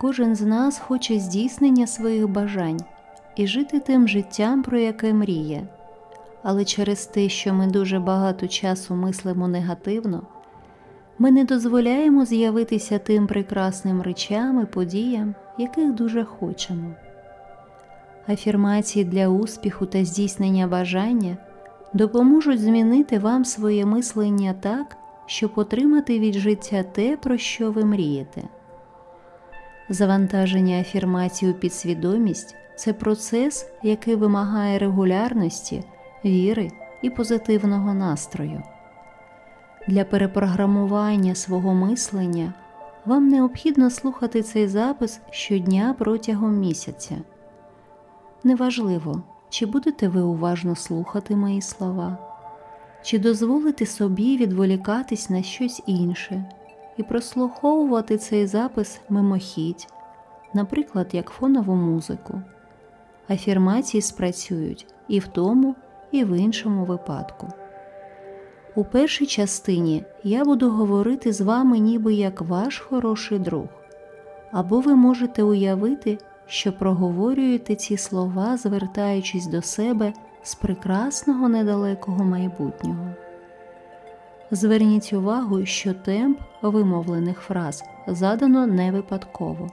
Кожен з нас хоче здійснення своїх бажань і жити тим життям, про яке мріє. Але через те, що ми дуже багато часу мислимо негативно, ми не дозволяємо з'явитися тим прекрасним речам і подіям, яких дуже хочемо. Афірмації для успіху та здійснення бажання допоможуть змінити вам своє мислення так, щоб отримати від життя те, про що ви мрієте. Завантаження афірмацій у підсвідомість це процес, який вимагає регулярності, віри і позитивного настрою. Для перепрограмування свого мислення вам необхідно слухати цей запис щодня протягом місяця. Неважливо, чи будете ви уважно слухати мої слова, чи дозволите собі відволікатись на щось інше і прослуховувати цей запис мимохідь, наприклад, як фонову музику. Афірмації спрацюють і в тому, і в іншому випадку. У першій частині я буду говорити з вами ніби як ваш хороший друг, або ви можете уявити, що проговорюєте ці слова, звертаючись до себе з прекрасного недалекого майбутнього. Зверніть увагу, що темп вимовлених фраз задано не випадково.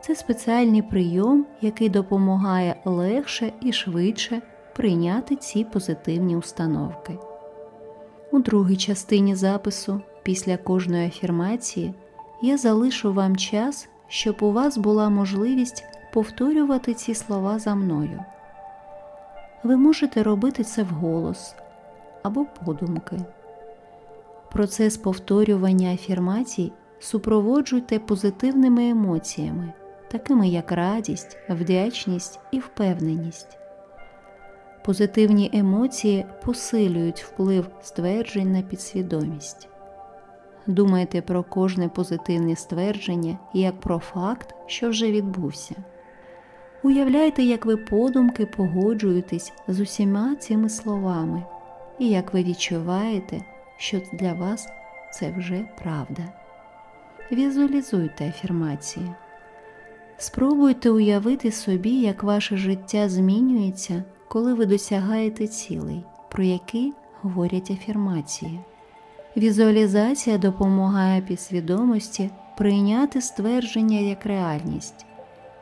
Це спеціальний прийом, який допомагає легше і швидше прийняти ці позитивні установки. У другій частині запису, після кожної афірмації, я залишу вам час, щоб у вас була можливість повторювати ці слова за мною. Ви можете робити це вголос або подумки. Процес повторювання афірмацій супроводжуйте позитивними емоціями, такими як радість, вдячність і впевненість. Позитивні емоції посилюють вплив стверджень на підсвідомість. Думайте про кожне позитивне ствердження як про факт, що вже відбувся. Уявляйте, як ви подумки погоджуєтесь з усіма цими словами, і як ви відчуваєте, що для вас це вже правда. Візуалізуйте афірмації. Спробуйте уявити собі, як ваше життя змінюється, коли ви досягаєте цілей, про які говорять афірмації. Візуалізація допомагає підсвідомості прийняти ствердження як реальність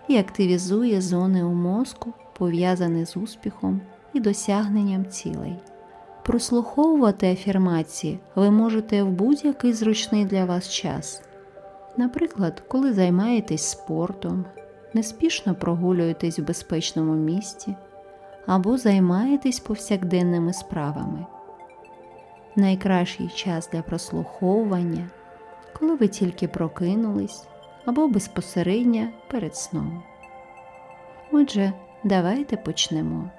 і активізує зони у мозку, пов'язані з успіхом і досягненням цілей. Прослуховувати афірмації ви можете в будь-який зручний для вас час. Наприклад, коли займаєтесь спортом, неспішно прогулюєтесь в безпечному місці або займаєтесь повсякденними справами. Найкращий час для прослуховування, коли ви тільки прокинулись або безпосередньо перед сном. Отже, давайте почнемо.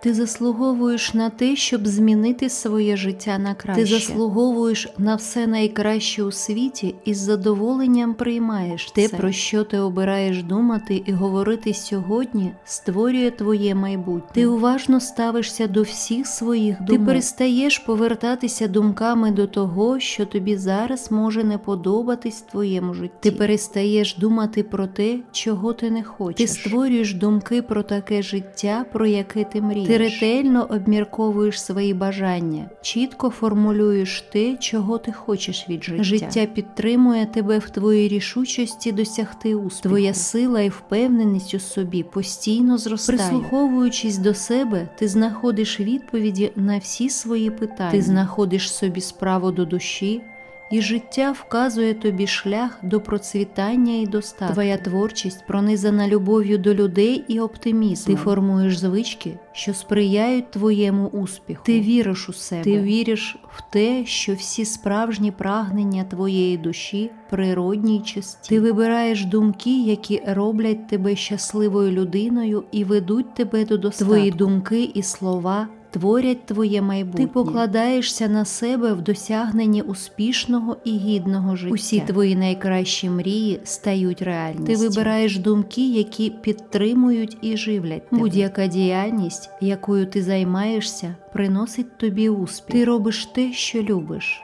Ти заслуговуєш на те, щоб змінити своє життя на краще. Ти заслуговуєш на все найкраще у світі і з задоволенням приймаєш те, про що ти обираєш думати і говорити сьогодні, створює твоє майбутнє. Ти уважно ставишся до всіх своїх думок. Ти перестаєш повертатися думками до того, що тобі зараз може не подобатись в твоєму житті. Ти перестаєш думати про те, чого ти не хочеш. Ти створюєш думки про таке життя, про яке ти мрієш. Ти ретельно обмірковуєш свої бажання, чітко формулюєш те, чого ти хочеш від життя. Життя підтримує тебе в твоїй рішучості досягти успіху. Твоя сила і впевненість у собі постійно зростає. Прислуховуючись до себе, ти знаходиш відповіді на всі свої питання. Ти знаходиш собі справу до душі і життя вказує тобі шлях до процвітання і достатку. Твоя творчість пронизана любов'ю до людей і оптимізмом. Ти формуєш звички, що сприяють твоєму успіху. Ти віриш у себе, ти віриш в те, що всі справжні прагнення твоєї душі природні й чисті. Ти вибираєш думки, які роблять тебе щасливою людиною і ведуть тебе до достатку. Твої думки і слова творять твоє майбутнє. Ти покладаєшся на себе в досягненні успішного і гідного життя. Усі твої найкращі мрії стають реальністю. Ти вибираєш думки, які підтримують і живлять. тебе. Будь-яка діяльність, якою ти займаєшся, приносить тобі успіх. Ти робиш те, що любиш.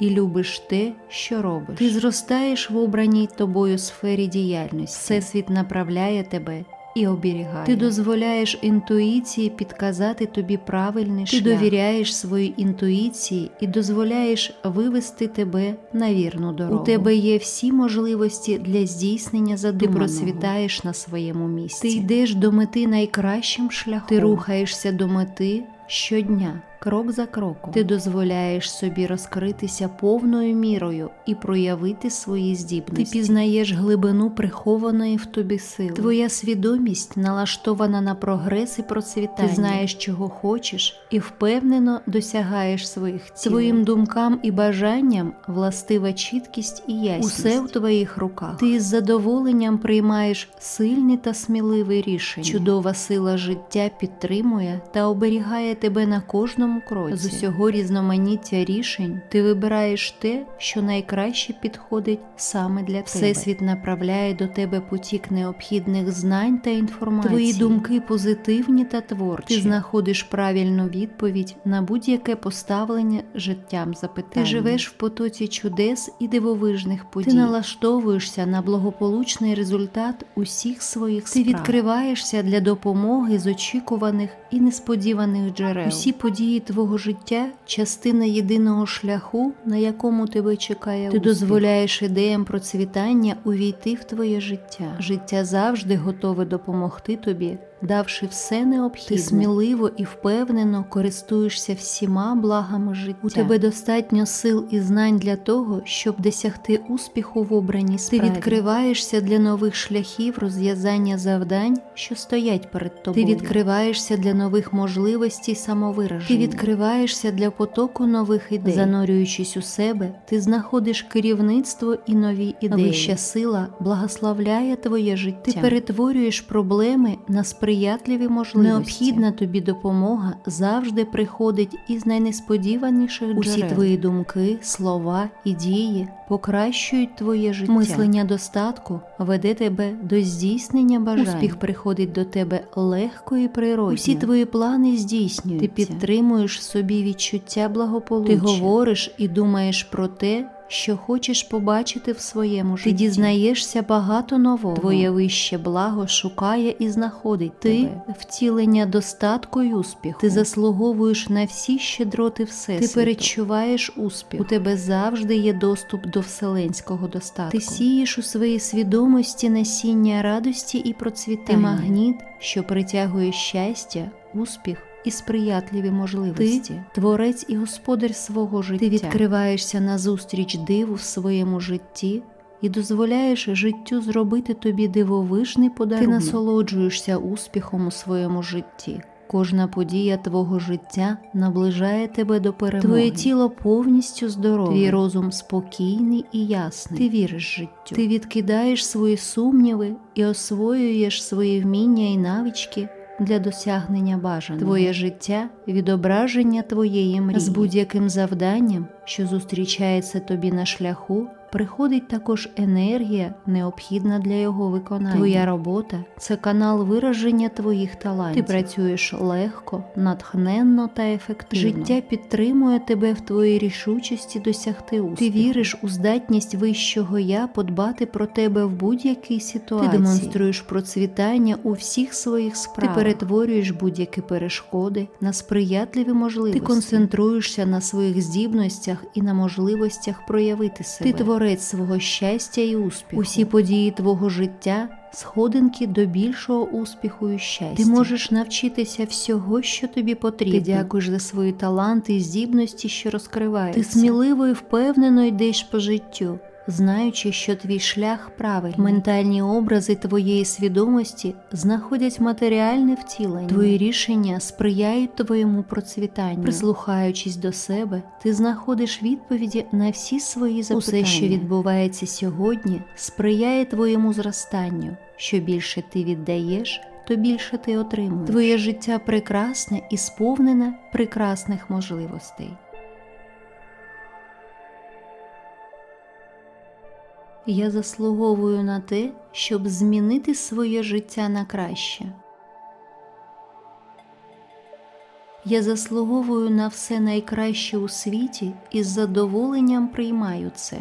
і любиш те, що робиш. Ти зростаєш в обраній тобою сфері діяльності. Всесвіт направляє тебе і оберігає. Ти дозволяєш інтуїції підказати тобі правильний шлях. Ти довіряєш своїй інтуїції і дозволяєш вивести тебе на вірну дорогу. У тебе є всі можливості для здійснення задуманого. Ти процвітаєш на своєму місці. Ти йдеш до мети найкращим шляхом. Ти рухаєшся до мети щодня крок за кроком. Ти дозволяєш собі розкритися повною мірою і проявити свої здібності. Ти пізнаєш глибину прихованої в тобі сили. Твоя свідомість налаштована на прогрес і процвітання. Ти знаєш, чого хочеш, і впевнено досягаєш своїх цілей. Твоїм думкам і бажанням властива чіткість і ясність. Усе в твоїх руках. Ти з задоволенням приймаєш сильні та сміливі рішення. Чудова сила життя підтримує та оберігає тебе на кожному кожному кроці. З усього різноманіття рішень ти вибираєш те, що найкраще підходить саме для тебе. Всесвіт направляє до тебе потік необхідних знань та інформації. Твої думки позитивні та творчі. Ти знаходиш правильну відповідь на будь-яке поставлення життям запитання. Ти живеш в потоці чудес і дивовижних подій. Ти налаштовуєшся на благополучний результат усіх своїх справ. Ти відкриваєшся для допомоги з очікуваних і несподіваних джерел. Усі події твого життя частина єдиного шляху, на якому тебе чекає. Ти успіх. дозволяєш ідеям процвітання увійти в твоє життя. Життя завжди готове допомогти тобі давши все необхідне, ти сміливо і впевнено користуєшся всіма благами життя. У тебе достатньо сил і знань для того, щоб досягти успіху в обраній справі. Ти відкриваєшся для нових шляхів розв'язання завдань, що стоять перед тобою. Ти відкриваєшся для нових можливостей самовираження. Ти відкриваєшся для потоку нових ідей. Занурюючись у себе, ти знаходиш керівництво і нові ідеї. Вища сила благословляє твоє життя. Ти перетворюєш проблеми на сприяння сприятливі можливості. Необхідна тобі допомога завжди приходить із найнесподіваніших джерел. Усі твої думки, слова і дії покращують твоє життя. Мислення достатку веде тебе до здійснення бажань. Успіх приходить до тебе легко і природно. Усі твої плани здійснюються. Ти підтримуєш в собі відчуття благополуччя. Ти говориш і думаєш про те що хочеш побачити в своєму житті. Ти дізнаєшся багато нового. Твоє вище благо шукає і знаходить ти тебе. втілення достатку й успіху. Ти заслуговуєш на всі щедроти всесвіту. Ти перечуваєш успіх. У тебе завжди є доступ до вселенського достатку. Ти сієш у своїй свідомості насіння радості і процвітання. Ти магніт, що притягує щастя, успіх і сприятливі можливості. Ти творець і господар свого життя. Ти відкриваєшся назустріч диву в своєму житті і дозволяєш життю зробити тобі дивовижний подарунок. Ти насолоджуєшся успіхом у своєму житті. Кожна подія твого життя наближає тебе до перемоги. Твоє тіло повністю здорове, твій розум спокійний і ясний. Ти віриш життю. Ти відкидаєш свої сумніви і освоюєш свої вміння і навички для досягнення бажаного. Твоє життя відображення твоєї мрії з будь-яким завданням, що зустрічається тобі на шляху приходить також енергія, необхідна для його виконання. Твоя робота це канал вираження твоїх талантів. Ти працюєш легко, натхненно та ефективно. Життя підтримує тебе в твоїй рішучості досягти успіху. Ти віриш у здатність вищого я подбати про тебе в будь-якій ситуації. Ти демонструєш процвітання у всіх своїх справах. Ти перетворюєш будь-які перешкоди на сприятливі можливості. Ти концентруєшся на своїх здібностях і на можливостях проявити себе. Ти творець свого щастя і успіху. Усі події твого життя, сходинки до більшого успіху і щастя. Ти можеш навчитися всього, що тобі потрібно. Ти дякуєш за свої таланти і здібності, що розкриваються. Ти сміливо і впевнено йдеш по життю знаючи, що твій шлях правильний. Ментальні образи твоєї свідомості знаходять матеріальне втілення. Твої рішення сприяють твоєму процвітанню. Прислухаючись до себе, ти знаходиш відповіді на всі свої запитання. Усе, що відбувається сьогодні, сприяє твоєму зростанню. Що більше ти віддаєш, то більше ти отримуєш. Твоє життя прекрасне і сповнене прекрасних можливостей. Я заслуговую на те, щоб змінити своє життя на краще. Я заслуговую на все найкраще у світі і з задоволенням приймаю це.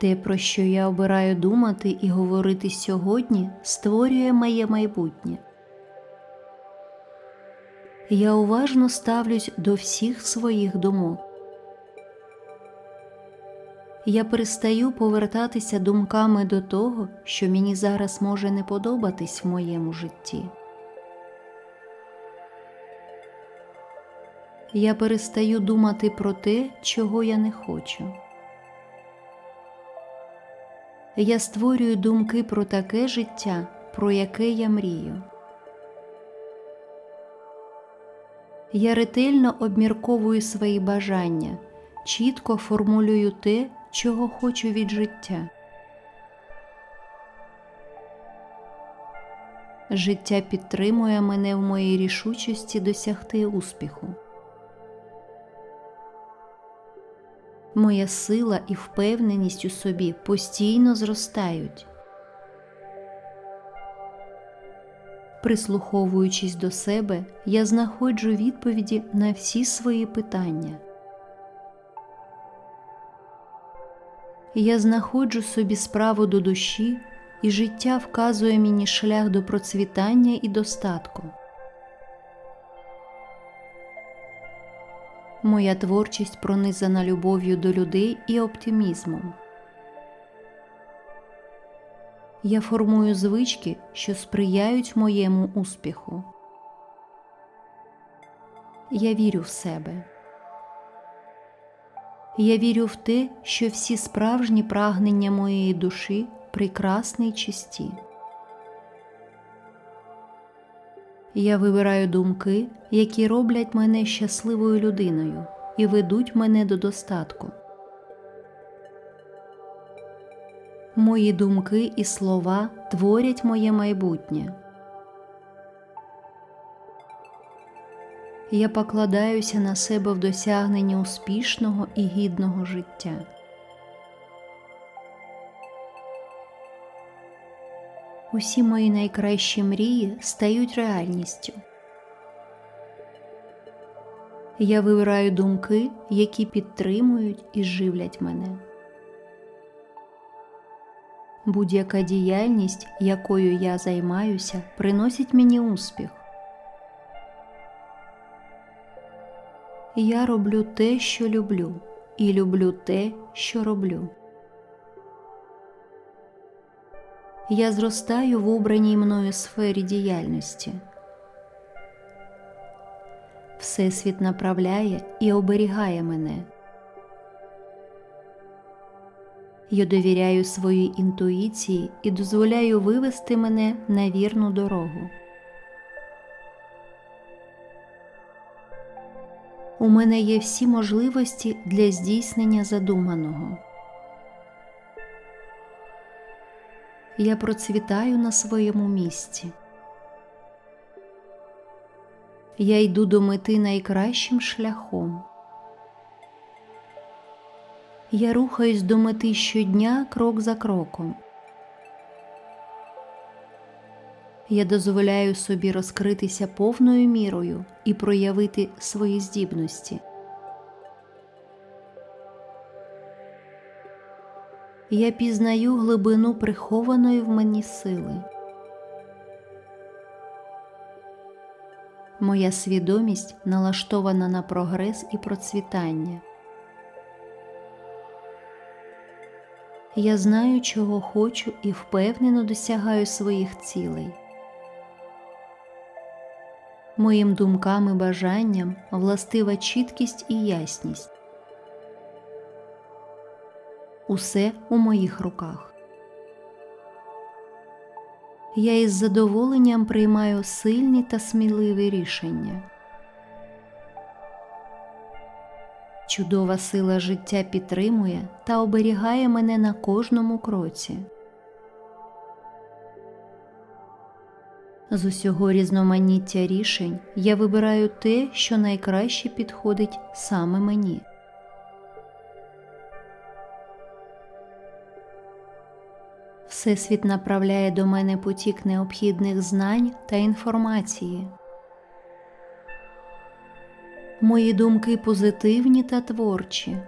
Те, про що я обираю думати і говорити сьогодні, створює моє майбутнє. Я уважно ставлюсь до всіх своїх думок. Я перестаю повертатися думками до того, що мені зараз може не подобатись в моєму житті. Я перестаю думати про те, чого я не хочу. Я створюю думки про таке життя, про яке я мрію. Я ретельно обмірковую свої бажання, чітко формулюю те, чого хочу від життя. Життя підтримує мене в моїй рішучості досягти успіху. Моя сила і впевненість у собі постійно зростають. Прислуховуючись до себе, я знаходжу відповіді на всі свої питання. Я знаходжу собі справу до душі, і життя вказує мені шлях до процвітання і достатку. Моя творчість пронизана любов'ю до людей і оптимізмом. Я формую звички, що сприяють моєму успіху. Я вірю в себе. Я вірю в те, що всі справжні прагнення моєї душі прекрасні й чисті. Я вибираю думки, які роблять мене щасливою людиною і ведуть мене до достатку. Мої думки і слова творять моє майбутнє. Я покладаюся на себе в досягненні успішного і гідного життя. Усі мої найкращі мрії стають реальністю. Я вибираю думки, які підтримують і живлять мене. Будь-яка діяльність, якою я займаюся, приносить мені успіх. Я роблю те, що люблю, і люблю те, що роблю. Я зростаю в обраній мною сфері діяльності. Всесвіт направляє і оберігає мене. Я довіряю своїй інтуїції і дозволяю вивести мене на вірну дорогу. У мене є всі можливості для здійснення задуманого. Я процвітаю на своєму місці. Я йду до мети найкращим шляхом. Я рухаюсь до мети щодня крок за кроком. Я дозволяю собі розкритися повною мірою і проявити свої здібності. Я пізнаю глибину прихованої в мені сили. Моя свідомість налаштована на прогрес і процвітання. Я знаю, чого хочу і впевнено досягаю своїх цілей. Моїм думкам і бажанням властива чіткість і ясність. Усе у моїх руках. Я із задоволенням приймаю сильні та сміливі рішення. Чудова сила життя підтримує та оберігає мене на кожному кроці. З усього різноманіття рішень я вибираю те, що найкраще підходить саме мені. Всесвіт направляє до мене потік необхідних знань та інформації. Мої думки позитивні та творчі.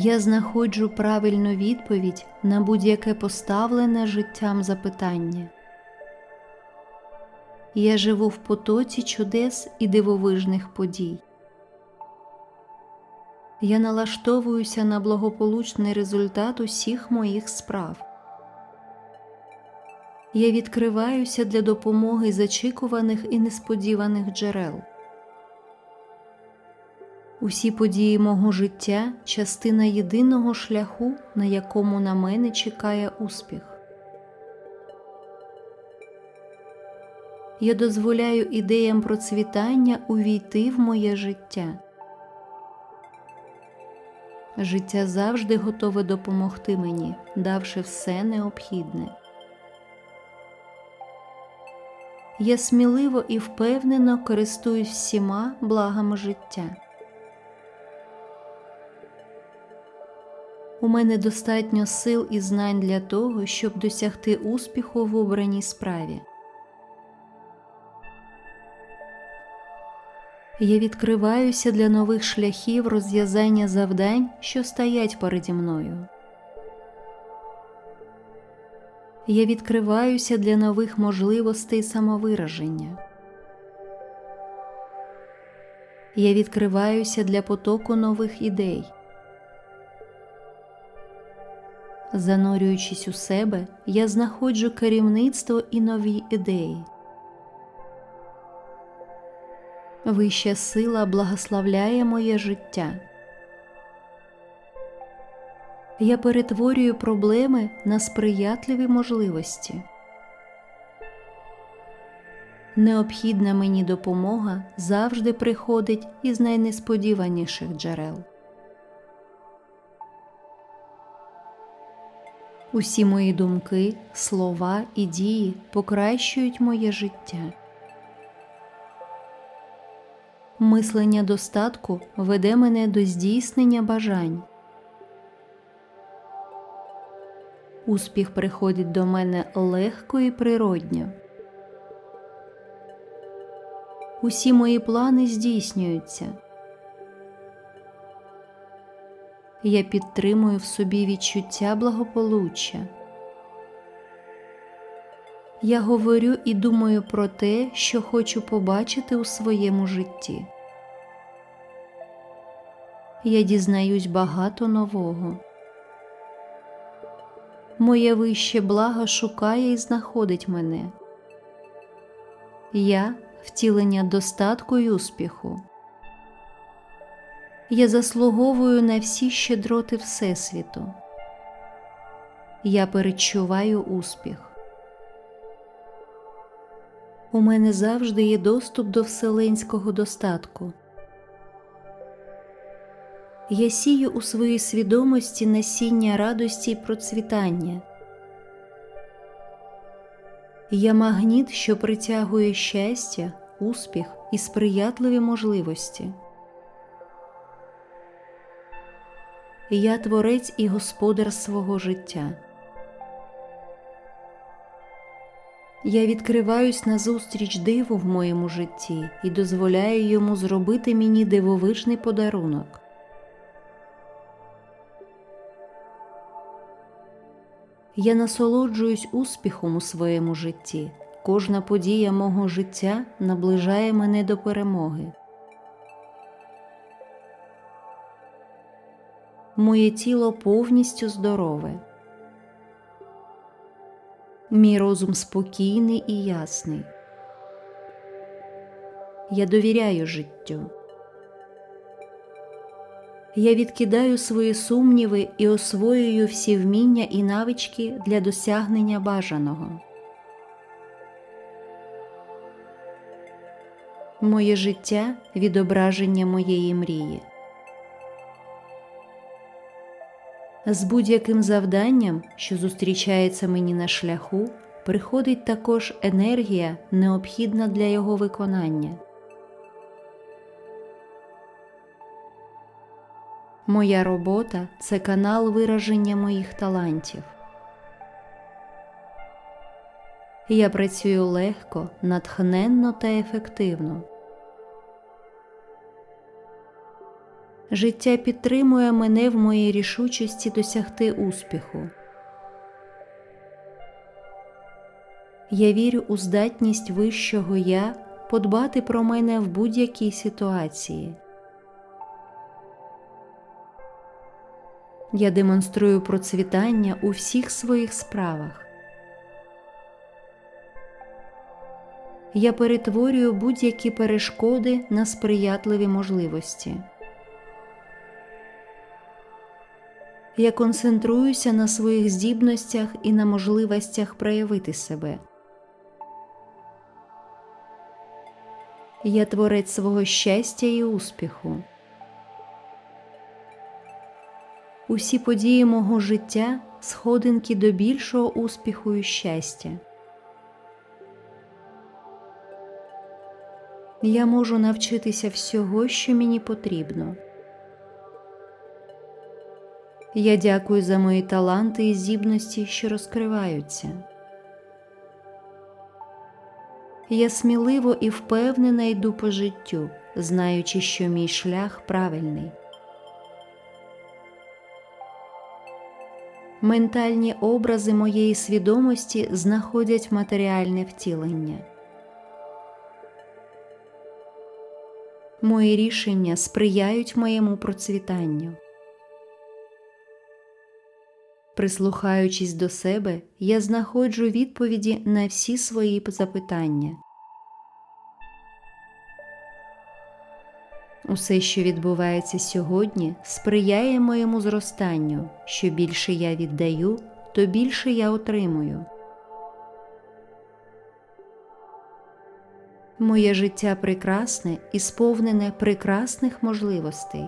Я знаходжу правильну відповідь на будь-яке поставлене життям запитання. Я живу в потоці чудес і дивовижних подій. Я налаштовуюся на благополучний результат усіх моїх справ. Я відкриваюся для допомоги зачікуваних і несподіваних джерел. Усі події мого життя частина єдиного шляху, на якому на мене чекає успіх. Я дозволяю ідеям процвітання увійти в моє життя. Життя завжди готове допомогти мені, давши все необхідне. Я сміливо і впевнено користуюсь всіма благами життя. У мене достатньо сил і знань для того, щоб досягти успіху в обраній справі. Я відкриваюся для нових шляхів розв'язання завдань, що стоять переді мною. Я відкриваюся для нових можливостей самовираження. Я відкриваюся для потоку нових ідей. Занурюючись у себе, я знаходжу керівництво і нові ідеї. Вища сила благословляє моє життя. Я перетворюю проблеми на сприятливі можливості. Необхідна мені допомога завжди приходить із найнесподіваніших джерел. Усі мої думки, слова і дії покращують моє життя. Мислення достатку веде мене до здійснення бажань. Успіх приходить до мене легко і природньо. Усі мої плани здійснюються. Я підтримую в собі відчуття благополуччя. Я говорю і думаю про те, що хочу побачити у своєму житті. Я дізнаюсь багато нового. Моє вище благо шукає і знаходить мене. Я втілення достатку й успіху. Я заслуговую на всі щедроти Всесвіту. Я перечуваю успіх. У мене завжди є доступ до вселенського достатку. Я сію у своїй свідомості насіння радості й процвітання. Я магніт, що притягує щастя, успіх і сприятливі можливості. Я творець і господар свого життя. Я відкриваюсь назустріч диву в моєму житті і дозволяю йому зробити мені дивовижний подарунок. Я насолоджуюсь успіхом у своєму житті. Кожна подія мого життя наближає мене до перемоги. Моє тіло повністю здорове. Мій розум спокійний і ясний. Я довіряю життю. Я відкидаю свої сумніви і освоюю всі вміння і навички для досягнення бажаного. Моє життя відображення моєї мрії. З будь-яким завданням, що зустрічається мені на шляху, приходить також енергія, необхідна для його виконання. Моя робота це канал вираження моїх талантів. Я працюю легко, натхненно та ефективно. Життя підтримує мене в моїй рішучості досягти успіху. Я вірю у здатність Вищого Я подбати про мене в будь-якій ситуації. Я демонструю процвітання у всіх своїх справах. Я перетворюю будь-які перешкоди на сприятливі можливості. Я концентруюся на своїх здібностях і на можливостях проявити себе. Я творець свого щастя і успіху. Усі події мого життя сходинки до більшого успіху і щастя. Я можу навчитися всього, що мені потрібно. Я дякую за мої таланти і здібності, що розкриваються. Я сміливо і впевнено йду по життю, знаючи, що мій шлях правильний. Ментальні образи моєї свідомості знаходять матеріальне втілення. Мої рішення сприяють моєму процвітанню. Прислухаючись до себе, я знаходжу відповіді на всі свої запитання. Усе, що відбувається сьогодні, сприяє моєму зростанню. Що більше я віддаю, то більше я отримую. Моє життя прекрасне і сповнене прекрасних можливостей.